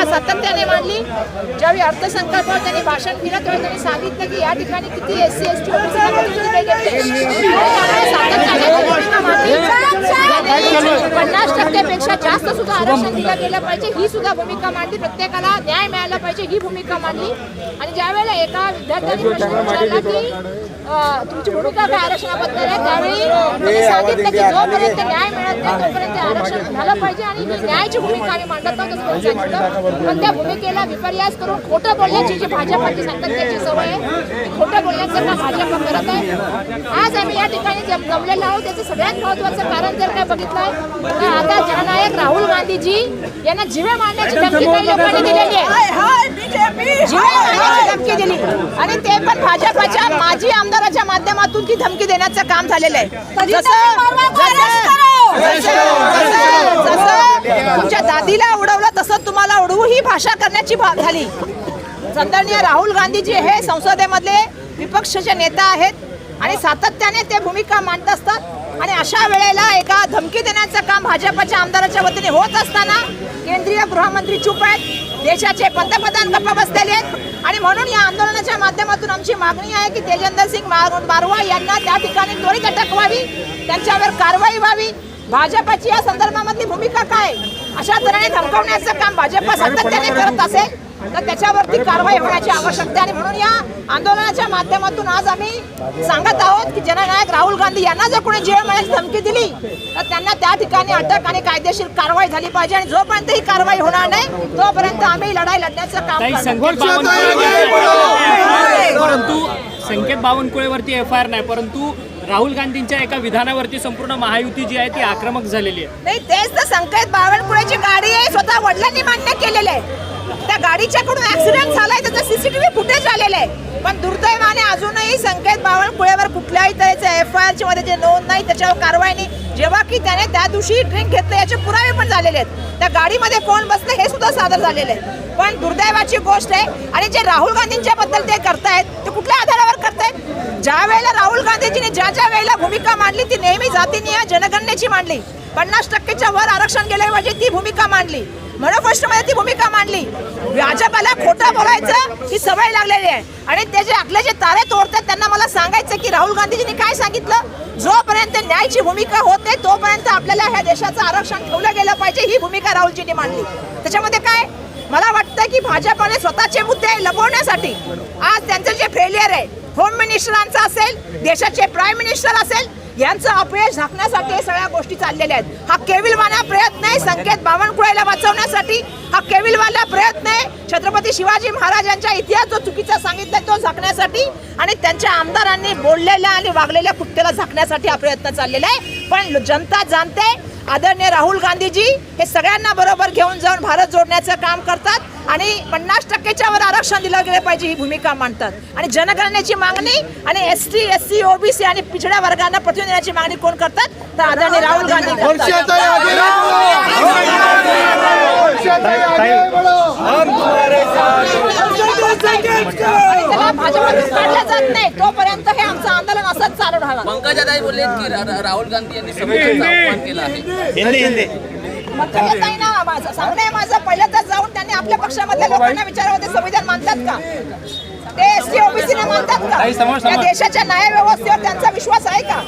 भूमिका सातत्याने मांडली. ज्यावेळी अर्थसंकल्पावर त्यांनी भाषण केलं तेव्हा त्यांनी सांगितलं की या ठिकाणी किती एस सी एस टी पन्नास जास्त सुद्धा आरक्षण दिलं गेलं पाहिजे ही सुद्धा भूमिका मांडली प्रत्येकाला न्याय मिळाला पाहिजे ही भूमिका मांडली. आणि ज्यावेळेला एका विद्यार्थ्याने प्रश्न विचारला की तुमची भूमिका काय आरक्षणाबद्दल आहे? त्यावेळी त्यांनी सांगितलं की जोपर्यंत न्याय मिळत नाही तोपर्यंत आरक्षण झालं पाहिजे आणि ही न्यायाची भूमिका आम्ही मांडत नव्हतो सांगितलं. पण त्या भूमिकेला विपर्यास करून खोटं बोलण्याची जी भाजपाची सातत्याची सवय आहे खोटं बोलण्याचं काम भाजप करत आहे. आज आम्ही या ठिकाणी जम- जमलेलो आहोत त्याचं सगळ्यात महत्वाचं कारण जर काय बघितलंय तर आता जननायक राहुल गांधीजी यांना जिवे मारण्याची धमकी काही लोकांनी दिलेली आहे. जिवे मारण्याची धमकी दिली. आणि ते पण भाजपाच्या माजी आमदाराच्या माध्यमातून ती धमकी देण्याचं काम झालेलं आहे. जसं- तुमच्या दादीला उडवलं तसं तुम्हाला उडवू ही भाषा करण्याची झाली. सन्माननीय राहुल गांधीजी हे संसदेमधले विपक्षाचे नेता आहेत आणि सातत्याने ते भूमिका मांडत असतात. आणि अशा वेळेला एका धमकी देण्याचं काम भाजपच्या आमदाराच्या वतीने होत असताना केंद्रीय गृहमंत्री चूप आहेत. देशाचे पंतप्रधान गप्पा बसलेले आहेत. आणि म्हणून या आंदोलनाच्या माध्यमातून आमची मागणी आहे की तेजेंदर सिंग बारवा यांना त्या ठिकाणी त्वरित अटक व्हावी. त्यांच्यावर कारवाई व्हावी. भाजपाची या संदर्भामधली भूमिका काय? अशा तऱ्हेने धमकवण्याचं काम भाजप सातत्याने करत असेल. तर त्याच्यावरती कारवाई होण्याची आवश्यकता आहे. आणि म्हणून या आंदोलनाच्या माध्यमातून आज आम्ही सांगत आहोत की जननायक राहुल गांधी यांना जर कोणी जेल मिळण्याची धमकी दिली तर त्यांना त्या ठिकाणी अटक आणि कायदेशीर कारवाई झाली पाहिजे. आणि जोपर्यंत ही कारवाई होणार नाही तोपर्यंत आम्ही लढाई लढण्याचं काम परंतु संकेत बावनकुळेवरती एफ आय आर नाही परंतु राहुल गांधींच्या एका विधानावरती संपूर्ण महायुती जी आहे ती आक्रमक झालेली आहे. नाही तेच तर संकेत बावनकुळेची गाडी आहे स्वतः वडिलांनी मान्य केलेलं आहे त्या गाडीच्याकडून ऍक्सिडेंट झालाय त्याचं सीसीटीव्ही फुटेज आलेलं आहे. पण दुर्दैवाने अजूनही संकेत बावनकुळेवर कुठल्याही तऱ्हेचे एफ आय आरची मध्ये जे नोंद नाही त्याच्यावर कारवाई नाही. जेव्हा की त्याने त्या दिवशी ड्रिंक घेतलं याचे पुरावे पण झालेले आहेत. त्या गाडीमध्ये कोण बसले हे सुद्धा सादर झालेलं आहे पण दुर्दैवाची गोष्ट आहे आणि जे राहुल गांधींच्या बद्दल ते करतायत ते कुठल्या आधारावर करतायत? ज्या वेळेला राहुल गांधीजीने ज्या ज्या वेळेला भूमिका मांडली ती नेहमी जातीनिय जनगणनेची मांडली. पन्नास टक्केच्या वर आरक्षण गेल्या पाहिजे ती भूमिका मांडली. मनोफेस्टोमध्ये ती भूमिका मांडली. भाजपाला खोटं बोलायचं ही सवय लागलेली आहे. आणि ते जे आपले जे तारे तोडतात त्यांना मला सांगायचं की राहुल गांधीजींनी काय सांगितलं? जोपर्यंत न्यायची भूमिका होते तोपर्यंत आपल्याला ह्या देशाचं आरक्षण ठेवलं गेलं पाहिजे ही भूमिका राहुलजींनी मांडली. त्याच्यामध्ये काय? मला वाटतं की भाजपाने स्वतःचे मुद्दे लपवण्यासाठी आज त्यांचं जे फेलियर आहे होम मिनिस्टरांचं असेल देशाचे प्राईम मिनिस्टर असेल यांचं अपयश झाकण्यासाठी सगळ्या गोष्टी चाललेल्या आहेत. हा केविलवाना प्रयत्न आहे. संकेत बावनकुळेला वाचवण्यासाठी हा केविलवाला प्रयत्न आहे. छत्रपती शिवाजी महाराजांचा इतिहास जो चुकीचा सांगितलाय तो झाकण्यासाठी आणि त्यांच्या आमदारांनी बोललेल्या आणि वागलेल्या कुत्त्याला झाकण्यासाठी हा प्रयत्न चाललेला आहे. पण जनता जाणते आदरणीय राहुल गांधीजी हे सगळ्यांना बरोबर घेऊन जाऊन भारत जोडण्याचं काम करतात. आणि पन्नास टक्केच्या वर आरक्षण दिलं गेलं पाहिजे ही भूमिका मांडतात. आणि जनगणनेची मागणी आणि S T S C OBC आणि पिछड्या वर्गांना प्रतिनिधी देण्याची मागणी कोण करतात? तर आदरणीय राहुल गांधी काढलं जात नाही. तोपर्यंत हे आमचं आंदोलन असंच चालू राहणार. पंकजाताई बोलले की रा- रा- राहुल गांधी यांनी केला आहे. मग काही नाही ना माझं. सांगणं आहे माझं. पहिलं तर जाऊन त्यांनी आपल्या पक्षामधल्या लोकांना विचारावं ते संविधान मानतात का? ते एस टी ओबीसी मानतात का? या देशाच्या न्याय व्यवस्थेवर त्यांचा विश्वास आहे का?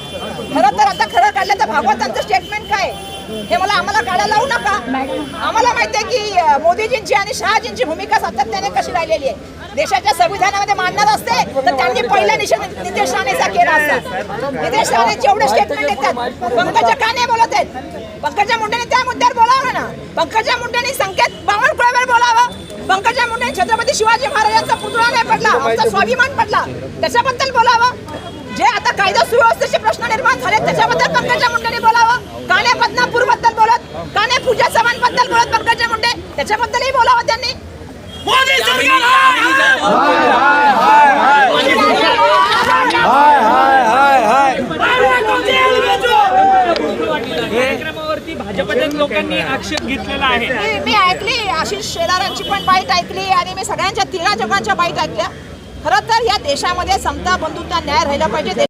खरं तर आता खरं काढलं तर भागवतांचं स्टेटमेंट काय? हे मला आम्हाला काढायला लावू नका. आम्हाला माहिती आहे की मोदीजींची आणि शहाजींची भूमिका सातत्याने कशी राहिलेली आहे. देशाच्या संविधानामध्ये मानणार असते तर त्यांनी पहिल्या निषेध नितेश राणेचा केला असता. नितेश राणे एवढे स्टेटमेंट येतात पंकजा का नाही बोलत आहेत. पंकजा मुंडेने त्या मुद्द्यावर बोलावं ना. पंकजा मुंडेने संकेत बावनकुळेवर बोलावं. पंकजा मुंडे छत्रपती शिवाजी महाराजांचा पुतळा नाही पडला आमचा स्वाभिमान पडला. त्याच्याबद्दल बोलावं. जे आता कायदा सुव्यवस्थेचे प्रश्न निर्माण झाले त्याच्याबद्दल पंकजा मुंडेने बोलावं. चव्हाणबद्दल बोलत पंकजा मुंडे त्याच्याबद्दलही बोलावं त्यांनी. कार्यक्रमावरती भाजपच्या लोकांनी आक्षेप घेतलेला आहे मी मी ऐकली आशिष शेलारांची पण बाईट ऐकली आणि मी सगळ्यांच्या तिघा जगांच्या बाईट ऐकल्या. खरं तर या देशामध्ये समता बंधुता न्याय राहिला पाहिजे.